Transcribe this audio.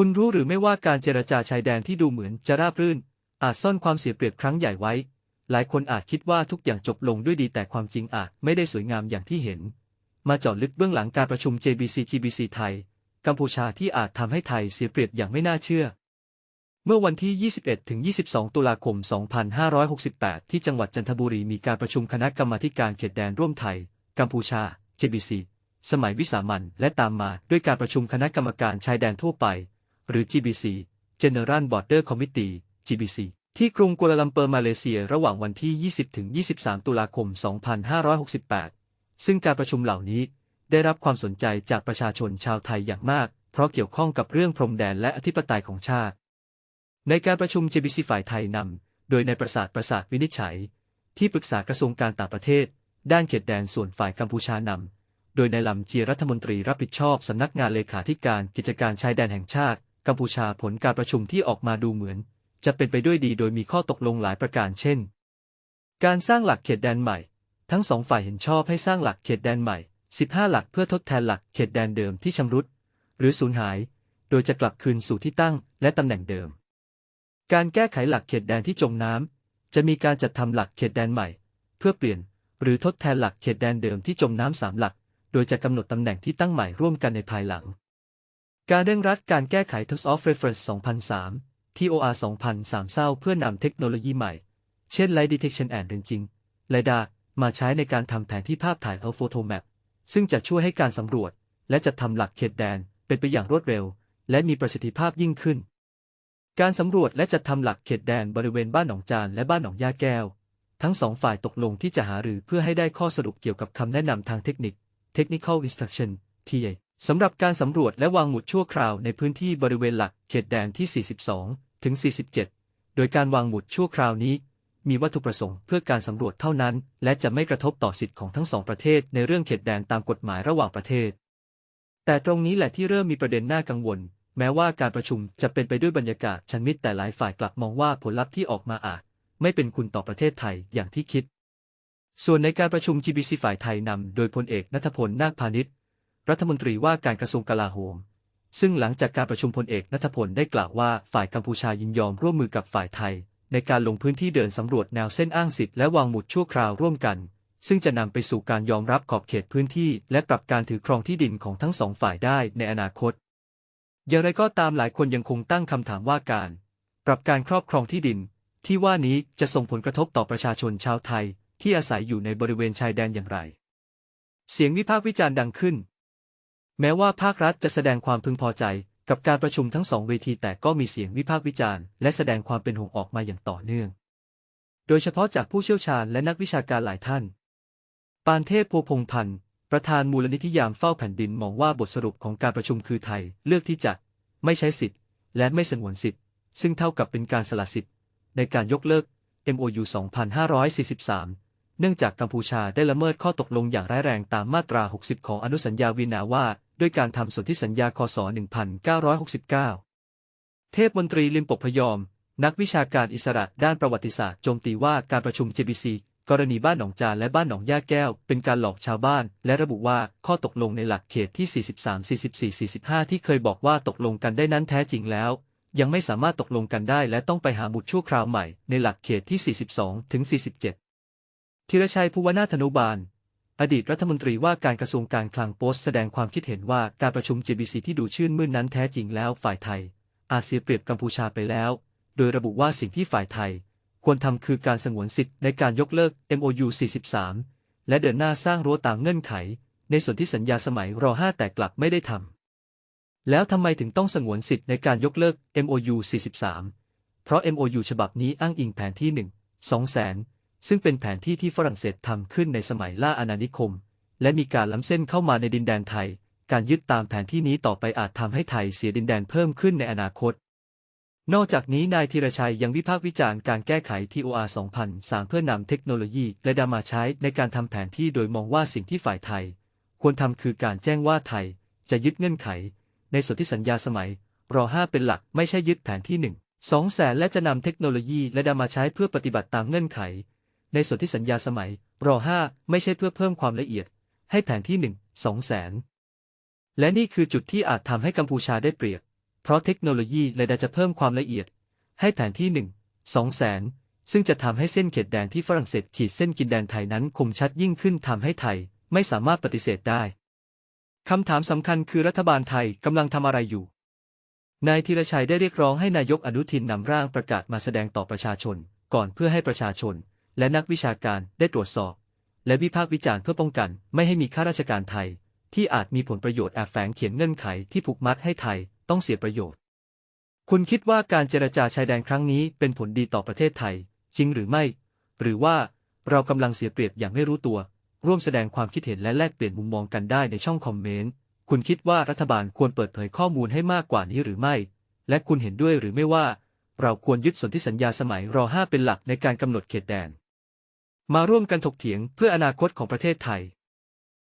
คุณรู้หรือไม่ว่าการเจรจาชายแดนที่ดูเหมือนจะราบรื่น อาจซ่อนความเสียเปรียบครั้งใหญ่ไว้ หลายคนอาจคิดว่าทุกอย่างจบลงด้วยดีแต่ความจริงอาจไม่ได้สวยงามอย่างที่เห็น มาเจาะลึกเบื้องหลังการประชุม JBC GBC ไทย กัมพูชาที่อาจทำให้ไทยเสียเปรียบอย่างไม่น่าเชื่อ เมื่อวันที่ 21 ถึง 22 ตุลาคม 2568 ที่จังหวัดจันทบุรีมีการประชุมคณะกรรมาการเขตแดนร่วมไทย กัมพูชา JBC สมัยวิสามันและตามมาด้วยการประชุมคณะกรรมการชายแดนทั่วไป หรือ GBC General Border Committee GBC ที่กรุงกัวลาลัมเปอร์มาเลเซียระหว่างวันที่ 20 ถึง 23 ตุลาคม 2568 ซึ่งการประชุมเหล่านี้ได้รับความสนใจจากประชาชนชาวไทยอย่างมาก เพราะเกี่ยวข้องกับเรื่องพรมแดนและอธิปไตยของชาติ ในการประชุม JBC ฝ่ายไทยนำ โดยในประสาทประสาทวินิจฉัย ที่ปรึกษากระทรวงการต่างประเทศ ด้านเขตแดนส่วนฝ่ายกัมพูชานำ โดยในลำเจียรัฐมนตรีรับผิดชอบสำนักงานเลขาธิการกิจการชายแดนแห่งชาติ กัมพูชาผลการประชุมที่ออกมาดูเหมือน จะเป็นไปด้วยดีโดยมีข้อตกลงหลายประการเช่น การสร้างหลักเขตแดนใหม่ ทั้งสองฝ่ายเห็นชอบให้สร้างหลักเขตแดนใหม่ 15 หลักเพื่อทดแทนหลักเขตแดนเดิมที่ชำรุด หรือสูญหาย โดยจะกลับคืนสู่ที่ตั้งและตำแหน่งเดิม การแก้ไขหลักเขตแดนที่จมน้ำจะมีการจัดทำหลักเขตแดนใหม่ เพื่อเปลี่ยน หรือทดแทนหลักเขตแดนเดิมที่จมน้ำสามหลัก โดยจะกำหนดตำแหน่งที่ตั้งใหม่ร่วมกันในภายหลัง การเร่งรัดการแก้ไข Terms of Reference 2003 TOR 2003เศร้าเพื่อนำเทคโนโลยีใหม่ เช่น Light Detection and Ranging LiDAR มาใช้ในการทำแผนที่ภาพถ่าย Earth Photo Map ซึ่งจะช่วยให้การสำรวจ และจัดทำหลักเขตแดนเป็นไปอย่างรวดเร็ว และมีประสิทธิภาพยิ่งขึ้น การสำรวจและจัดทำหลักเขตแดนบริเวณบ้านหนองจานและบ้านหนองย่าแก้ว ทั้งสองฝ่ายตกลงที่จะหารือเพื่อให้ได้ข้อสรุปเกี่ยวกับคำแนะนำทางเทคนิค Technical Instruction TA สำหรับการสำรวจและวางหมุดชั่วคราวในพื้นที่บริเวณหลักเขตแดนที่ 42 ถึง 47 โดยการวางหมุดชั่วคราวนี้ มีวัตถุประสงค์เพื่อการสำรวจเท่านั้น และจะไม่กระทบต่อสิทธิของทั้งสองประเทศในเรื่องเขตแดนตามกฎหมายระหว่างประเทศ แต่ตรงนี้แหละที่เริ่มมีประเด็นน่ากังวล แม้ว่าการประชุมจะเป็นไปด้วยบรรยากาศชันมิตรแต่หลายฝ่ายกลับมองว่าผลลัพธ์ที่ออกมาอาจ ไม่เป็นคุณต่อประเทศไทยอย่างที่คิด ส่วนในการประชุม GBC ฝ่ายไทยนำโดยพลเอกนัทพลนาคพาณิชย์ รัฐมนตรีว่าการกระทรวงกลาโหม ซึ่งหลังจากการประชุมพลเอกนัทพลได้กล่าวว่าฝ่ายกัมพูชายินยอมร่วมมือกับฝ่ายไทย ในการลงพื้นที่เดินสำรวจแนวเส้นอ้างสิทธิ์และวางหมุดชั่วคราวร่วมกัน ซึ่งจะนำไปสู่การยอมรับขอบเขตพื้นที่ และปรับการถือครองที่ดินของทั้งสองฝ่ายได้ในอนาคต อย่างไรก็ตามหลายคนยังคงตั้งคำถามว่าการ ปรับการครอบครองที่ดิน ที่ว่านี้จะส่งผลกระทบต่อประชาชนชาวไทย ที่อาศัยอยู่ในบริเวณชายแดนอย่างไร เสียงวิพากษ์วิจารณ์ดังขึ้น แม้ว่าภาครัฐจะแสดงความพึงพอใจกับการประชุมทั้งสองเวทีแต่ก็มีเสียงวิพากษ์วิจารณ์และแสดงความเป็นห่วงออกมาอย่างต่อเนื่อง โดยเฉพาะจากผู้เชี่ยวชาญและนักวิชาการหลายท่าน ปานเทพโพพงพันธ์ประธานมูลนิธิยามเฝ้าแผ่นดินมองว่าบทสรุปของการประชุมคือไทยเลือกที่จะ ไม่ใช้สิทธิ์ และไม่สงวนสิทธิ์ ซึ่งเท่ากับเป็นการสละสิทธิ์ ในการยกเลิก MOU 2543 เนื่องจากกัมพูชาได้ละเมิดข้อตกลงอย่างร้ายแรงตามมาตรา 60 ของอนุสัญญาวีนาว่า ด้วยการทำสนธิสัญญาคศ 1969 เทพมนตรีลิมปกพยอม นักวิชาการอิสระด้านประวัติศาสตร์โจมตีว่าการประชุม JBC กรณีบ้านหนองจานและบ้านหนองย่าแก้ว เป็นการหลอกชาวบ้าน และระบุว่าข้อตกลงในหลักเขตที่ 43 44 45 ที่เคยบอกว่าตกลงกันได้นั้นแท้จริงแล้ว ยังไม่สามารถตกลงกันได้และต้องไปหาบุตรชั่วคราวใหม่ในหลักเขตที่ 42 ถึง 47 ธีรชัยภูวนาถนุบาล อดีตรัฐมนตรีว่าการกระทรวงการคลังโพสต์แสดงความคิดเห็นว่าการประชุม JBC ที่ดูชื่นมื่นนั้นแท้จริงแล้วฝ่ายไทย อาจเสียเปรียบกัมพูชาไปแล้ว โดยระบุว่าสิ่งที่ฝ่ายไทย ควรทำคือการสงวนสิทธิ์ในการยกเลิก MOU 43 และเดินหน้าสร้างรั้วตามเงื่อนไข ในส่วนที่สัญญาสมัยรอ5แต่กลับไม่ได้ทำแล้วทำไมถึงต้องสงวนสิทธิ์ในการยกเลิก MOU 43 เพราะ MOU ฉบับนี้อ้างอิงแผนที่ 1 2แสน ซึ่งเป็นแผนที่ที่ฝรั่งเศสทำขึ้นในสมัยล่าอาณานิคม และมีการล้ำเส้นเข้ามาในดินแดนไทย การยึดตามแผนที่นี้ต่อไปอาจทำให้ไทยเสียดินแดนเพิ่มขึ้นในอนาคต นอกจากนี้นายธีรชัยยังวิพากษ์วิจารณ์การแก้ไข TOR 2003 เพื่อนำเทคโนโลยีและดามาใช้ในการทำแผนที่โดยมองว่าสิ่งที่ฝ่ายไทย ควรทำคือการแจ้งว่าไทย จะยึดเงื่อนไข ในส่วนที่สัญญาสมัยรอ5เป็นหลักไม่ใช่ยึดแผนที่1 2แสนและจะนำเทคโนโลยีและดามาใช้เพื่อปฏิบัติตามเงื่อนไข ในส่วนที่สัญญาสมัยร5ไม่ใช่เพื่อเพิ่มความละเอียด ให้แผนที่ 1 2แสน และนี่คือจุดที่อาจทำให้กัมพูชาได้เปรียบ เพราะเทคโนโลยีและดาจะเพิ่มความละเอียด ให้แผนที่ 1 2แสน ซึ่งจะทำให้เส้นเขตแดนที่ฝรั่งเศสขีดเส้นกินแดนไทยนั้นคมชัดยิ่งขึ้นทำให้ไทยไม่สามารถปฏิเสธได้คำถามสำคัญคือรัฐบาลไทยกำลังทำอะไรอยู่ นายธีรชัยได้เรียกร้องให้นายกอนุทินนำร่างประกาศมาแสดงต่อประชาชน ก่อนเพื่อให้ประชาชน และนักวิชาการได้ตรวจสอบ และวิพากษ์วิจารณ์เพื่อป้องกัน ไม่ให้มีข้าราชการไทย ที่อาจมีผลประโยชน์แอบแฝงเขียนเงื่อนไขที่ผูกมัดให้ไทยต้องเสียประโยชน์ คุณคิดว่าการเจรจาชายแดนครั้งนี้เป็นผลดีต่อประเทศไทย จริงหรือไม่ หรือว่าเรากำลังเสียเปรียบอย่างไม่รู้ตัว ร่วมแสดงความคิดเห็นและแลกเปลี่ยนมุมมองกันได้ในช่องคอมเมนต์คุณคิดว่ารัฐบาลควรเปิดเผยข้อมูลให้มากกว่านี้หรือไม่ และคุณเห็นด้วยหรือไม่ว่า เราควรยึดสนธิสัญญาสมัยรอ .5 เป็นหลักในการกำหนดเขตแดน มาร่วมกันถกเถียงเพื่ออนาคตของประเทศไทย